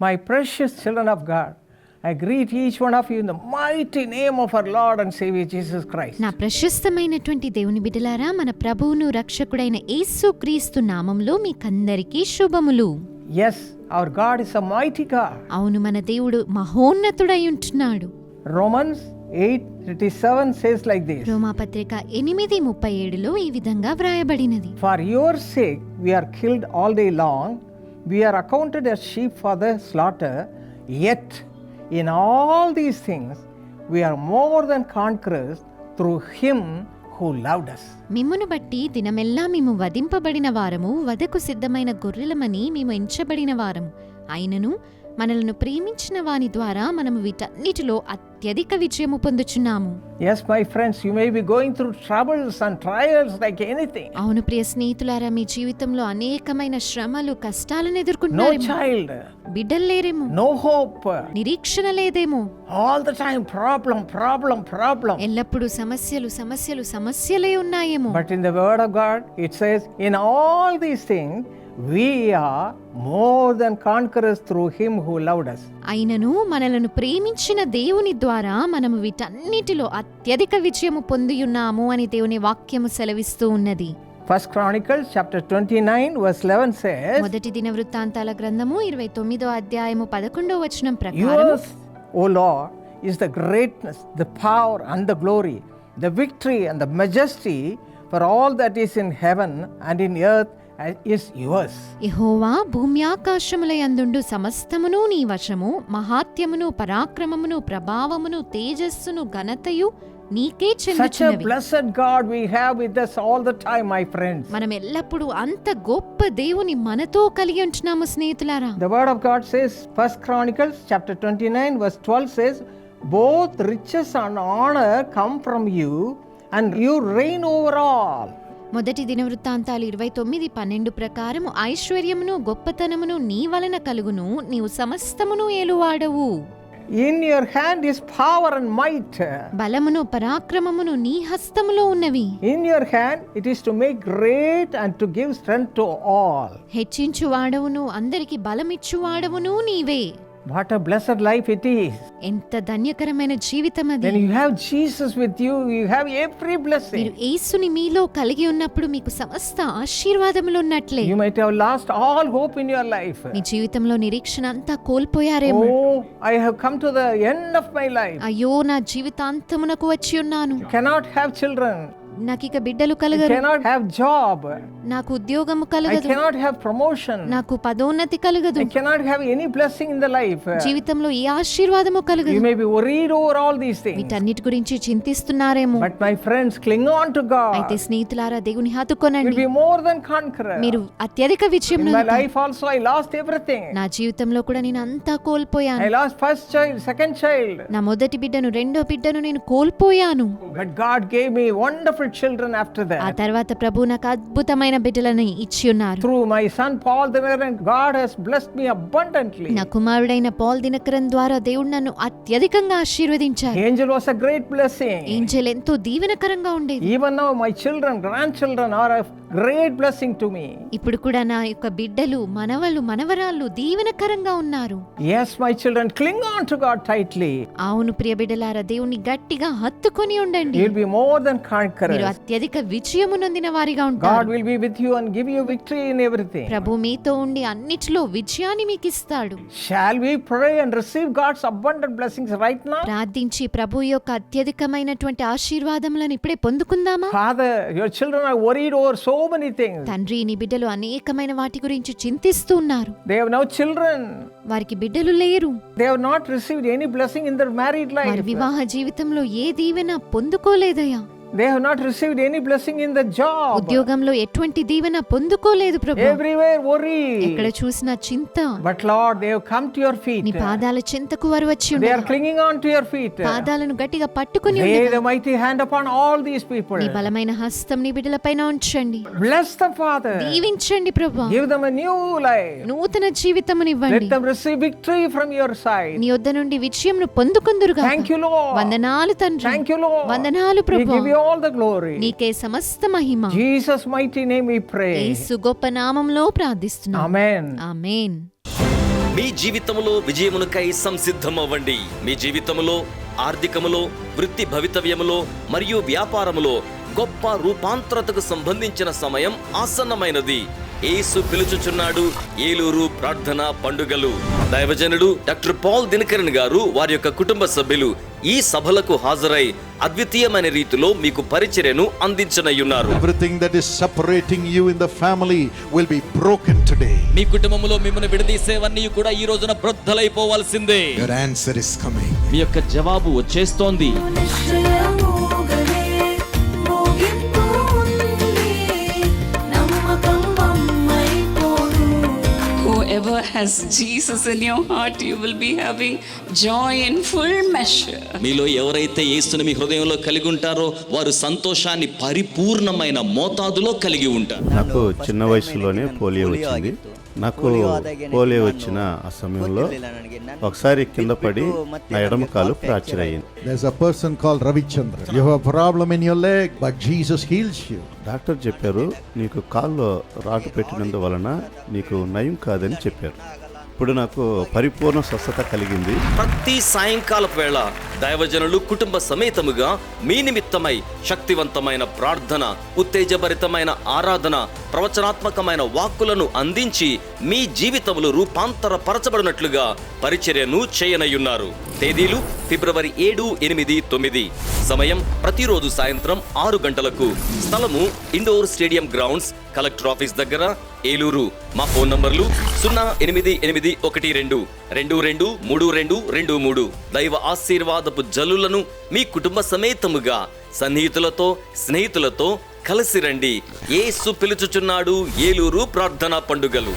My precious children of God, I greet each one of you in the mighty name of our Lord and Savior Jesus Christ. నా ప్రశస్తమైనటువంటి దేవుని బిడ్డలారా మన ప్రభువును రక్షకుడైన యేసు క్రీస్తు నామంలో మీకందరికీ శుభములు Yes, our God is a mighty God. అవును మన దేవుడు మహోన్నతుడై ఉంటున్నాడు Romans 8 37 says like this రోమాపత్రిక ఎనిమిది ముప్పై ఏడులో ఈ విధంగా వ్రాయబడినది For your sake we are killed all day long, we are accounted as sheep for the slaughter yet in all these things we are more than conquerors through him who loved us మిమ్మును బట్టి దినమెల్లా మేము వధింపబడిన వారము వధకు సిద్ధమైన గొర్రెలమని మేము ఎంచబడిన వారము అయినను మనలను ప్రేమించిన వాని ద్వారా మనము వీటన్నిటిలో అత్యధిక విజయము పొందుచున్నాము Yes, my friends, you may be going through troubles and trials like anything. అవును ప్రియ స్నేహితులారా మీ జీవితంలో అనేకమైన శ్రమలు కష్టాలను No ఎదుర్కొంటున్నారు child, బిడ్డలు లేరేమో no hope, నిరీక్షణ లేదేమో all the time problem, problem, problem. ఎల్లప్పుడూ సమస్యలు సమస్యలు సమస్యలే ఉన్నాయేమో But in the Word of God, it says, in all these things, we are more than conquerors through Him who loved us. అయినను మనలను ప్రేమించిన దేవుని ద్వారా మనము వీటన్నిటిలో అత్యధిక విజయము పొందియున్నాము అని దేవుని వాక్యము సెలవిస్తూ ఉన్నది First Chronicles chapter 29, verse 11 says, మొదటి దిన వృత్తాంతాల గ్రంథము ఇరవై తొమ్మిదో అధ్యాయము పదకొండో వచనం ప్రకారం Yours, O Lord, is the greatness, the power, and the glory, the victory, and the majesty, for all that is in heaven and in is yours. యెహోవా భూమ్యాకాశముల యందుండు సమస్తమును నీ వశము మహాత్యమును పరాక్రమమును ప్రభావమును తేజస్సును ఘనతయు నీకే Such a చెందుచున్నవి blessed God we have with us all the time, my friends. మనం ఎల్లప్పుడూ అంత గొప్ప దేవుని మనతో కలిగి ఉంటున్నాము స్నేహితులారా The word of God says, First Chronicles chapter 29, verse 12 says, Both riches and honor come from you, and you reign over all. మొదటి దిన వృత్తాంతాలు ఇరవై తొమ్మిది పన్నెండు ప్రకారము ఐశ్వర్యమును గొప్పతనమును నీ వలన కలుగును నీవు సమస్తమును ఏలువాడవు In your hand is power and might. బలమును పరాక్రమమును నీ హస్తములో ఉన్నవి In your hand it is to make great and to give strength to all. హెచ్చించువాడవును అందరికి బలమిచ్చువాడవును నీవే What a blessed life it is. ఎంత ధన్యకరమైన జీవితం అది When you have Jesus with you, you have every మీరు blessing. యేసుని మీలో కలిగి ఉన్నప్పుడు మీకు సమస్త ఆశీర్వాదములు ఉన్నట్లే You might have lost all hope in your life. మీ జీవితంలో నిరీక్షణ అంతా కోల్పోయారేమో Oh, I have come to the end of my life. అయ్యో నా జీవితాంతమునకు వచ్చి ఉన్నాను Cannot have నాకు ఇక బిడ్డలు కలగరు. కెనాట్ హావ్ జాబ్ నాకు ఉద్యోగం కలగదు. కెనాట్ హావ్ ప్రమోషన్ నాకు పదోన్నతి కలగదు. Cannot have any blessing the life జీవితంలో ఈ ఆశీర్వాదము కలగదు. You may be all these things వీటన్నిటి గురించి చింతిస్తున్నారేమో. My friends cling on to God అయితే స్నేహితులారా దేవుని హత్తుకొనండి. మోర్ దెన్ కాంకరర్ మీరు అత్యధిక విషయం my life also I lost నా జీవితంలో కూడా నేను అంతా కోల్పోయాను. Lost first child second child నా మొదటి బిడ్డను రెండో బిడ్డను నేను కోల్పోయాను. God gave me wonderful children after ఆ that. తర్వాత ప్రభు నాకు అద్భుతమైన బిడ్డలని ఇచ్చి ఉన్నారు Through my son Paul Dinaran, God has blessed me abundantly. నా కుమారుడైన పాల్ దినకరన్ ద్వారా దేవుడు నన్ను అత్యధికంగా ఆశీర్వదించారు Angel was a great blessing. Angel ఎంతో దీవెనకరంగా ఉండేది Even now, my children, grandchildren are great blessing to me. ఇప్పుడు కూడా నా యొక్క బిడ్డలు మనవలు మనవరాళ్ళు దీవెనకరంగా ఉన్నారు Yes, my children, cling on to God tightly. అవును ప్రియ బిడ్డలారా దేవుని గట్టిగా హత్తుకొని ఉండండి You'll be more than మీరు conquerors. అత్యధిక విజయము నొందిన వారిగా God ఉంటారు will be with you and give you victory in everything. ప్రభు మీతో ఉండి అన్నిటిలో విజయాన్ని మీకు ఇస్తాడు Shall we pray and receive God's abundant blessings right now? ప్రార్థించి ప్రభు యొక్క అత్యధికమైనటువంటి ఆశీర్వాదములను ఇప్పుడే పొందుకుందామా Father, your children are worried over so so many things తండ్రి నీ బిడ్డలు అనేకమైన వాటి గురించి చింతిస్తున్నారు దే హావ్ నౌ చిల్డ్రన్ వారికి బిడ్డలు లేరు. They have not received any blessing in their married life వారి వివాహ జీవితంలో ఏ దీవెన పొందుకోలేదయ్యా. They have not received any blessing in the job. ఉద్యోగంలో ఎటువంటి దీవెన పొందుకోలేదు ప్రభు Everywhere worry. ఎక్కడ చూసినా చింత But Lord, they have come to your నీ feet. పాదాల చింతకు వారు వచ్చి They are ఉన్నారు clinging on to your feet. పాదాలను గట్టిగా పట్టుకుని Lay ఉండగా the mighty hand upon all these people. నీ బలమైన హస్తం నీ బిడ్డలపైన ఉంచండి Bless them, Father. దీవించండి ప్రభు Give them a new life. నూతన జీవితమునివ్వండి Let them receive victory from your side. నీ వద్ద నుండి విజయంను పొందుకుందురుగా Thank you, Lord. వందనాలు తండ్రి Thank you, Lord. వందనాలు We Prabhu give you All the glory. నీకే సమస్త మహిమ Jesus' mighty name we pray. యేసు గొప్ప నామంలో ప్రార్థిస్తున్నాం Amen. ఆమేన్ మీ జీవితంలో విజయమునకై సంసిద్ధమవ్వండి మీ జీవితములో ఆర్థికములో వృత్తి భవితవ్యములో మరియు వ్యాపారములో గొప్ప రూపాంతరతకు సంబంధించిన సమయం ఆసన్నమైనది యేసు పిలుచుచున్నాడు ఏలూరు ప్రార్థన పండుగలు దైవజనుడు డాక్టర్ పాల్ దినకరన్ గారు వారి యొక్క కుటుంబ సభ్యులు ఈ సభలకు హాజరై అద్వితీయమైన రీతిలో మీకు పరిచర్యను అందించనయ్యున్నారు Everything that is separating you in the family will be broken today. మీ కుటుంబంలో మిమ్మల్ని విడదీసేవన్నీ కూడా ఈ రోజున బ్రద్దలైపోవాల్సిందే Your answer is coming. మీ యొక్క జవాబు వచ్చేస్తోంది has Jesus in your heart, you will be having joy in full measure. మీలో ఎవరైతే యేసుని మీ హృదయంలో కలిగి ఉంటారో వారు సంతోషాన్ని పరిపూర్ణమైన మోతాదులో కలిగి ఉంటారు నాకు చిన్న వయసులోనే పోలియో వచ్చింది నాకు పోలియో వచ్చిన ఆ సమయంలో ఒకసారి కింద పడి నా ఎడమ కాలు ఫ్రాక్చర్ అయ్యింది There's a person called Ravi Chandra. You have a problem in your leg, but Jesus heals you. Doctor చెప్పారు నీకు కాల్లో రాటు పెట్టినందువలన నీకు నయం కాదని చెప్పారు ఇప్పుడు నాకు పరిపూర్ణ స్వస్థత కలిగింది. ప్రతి సాయంకాలపు వేళ దైవజనులు కుటుంబ సమేతముగా మీ నిమిత్తమై శక్తివంతమైన ప్రార్థన ఉత్తేజభరితమైన ఆరాధన ప్రవచనాత్మకమైన వాక్కులను అందించి మీ జీవితములు రూపాంతరపరచబడినట్లుగా పరిచర్యను చేయనయ్యున్నారు తేదీలు ఫిబ్రవరి ఏడు ఎనిమిది తొమ్మిది. సమయం ప్రతిరోజు సాయంత్రం ఆరు గంటలకు. స్థలము indoor stadium grounds collector office దగ్గర ఏలూరు. మా ఫోన్ నంబర్లు సున్నా ఎనిమిది ఎనిమిది ఒకటి రెండు రెండు రెండు మూడు రెండు రెండు మూడు. దైవ ఆశీర్వాదపు జల్లులను మీ కుటుంబ సమేతముగా సన్నిహితులతో స్నేహితులతో కలిసి రండి. ఏసు పిలుచుచున్నాడు ఏలూరు ప్రార్థనా పండుగలు.